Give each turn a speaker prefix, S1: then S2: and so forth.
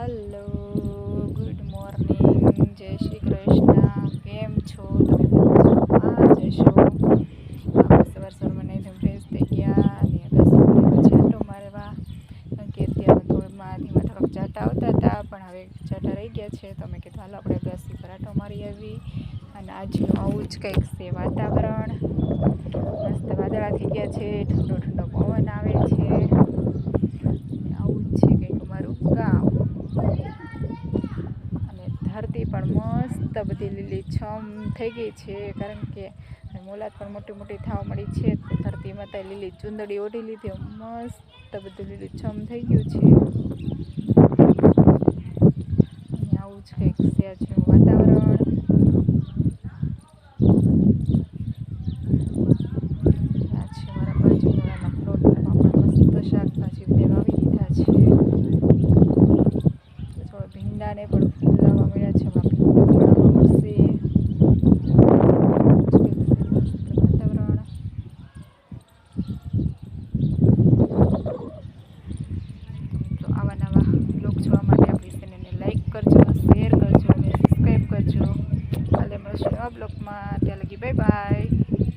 S1: Hello good morning જય શ્રી કૃષ્ણ. કેમ છો તમે બધા? જશો આપણે સવાર સવારમાં નહીં તમે ફ્રેશ થઈ ગયા અને દસ મારવા કે અત્યારે થોડમાં ધીમા થોડાક ચાટા આવતા હતા, પણ હવે ચાટા રહી ગયા છે. તો મેં કીધું, હાલો, આપણે દસથી પર મારી આવી. અને આજનું આવું જ કંઈક છે વાતાવરણ. મસ્ત વાદળા થઈ ગયા છે ઠંડો ઠંડો પવન આવે છે આવું જ છે કંઈક અમારું ગામ અને ધરતી પણ મસ્ત બધી લીલી છમ થઈ ગઈ છે, કારણ કે મોલાદ પણ મોટી મોટી થવા મળી છે તો ધરતી લીલી ચુંદડી ઓઢી લીધી, મસ્ત બધું લીલું છમ થઈ ગયું છે. આવું જ કંઈક છે આજનું વાતાવરણ. આ છે મારા બાજુવાળાના પ્લોટમાં પણ મસ્ત શાકભાજી બધે વાવી દીધા છે તો ભીંડાને પણ ફૂલ લાવવા મળ્યા છે એમાં ભીંડા પણ આવવા મળશે મસ્ત વાતાવરણ તો આવા નવા બ્લોગ જોવા માટે આપણી ચેનલને લાઇક કરજો શેર કરજો અને સબસ્ક્રાઈબ કરજો. કાલે મળશું નવા બ્લોગમાં ત્યાં લગી બાય બાય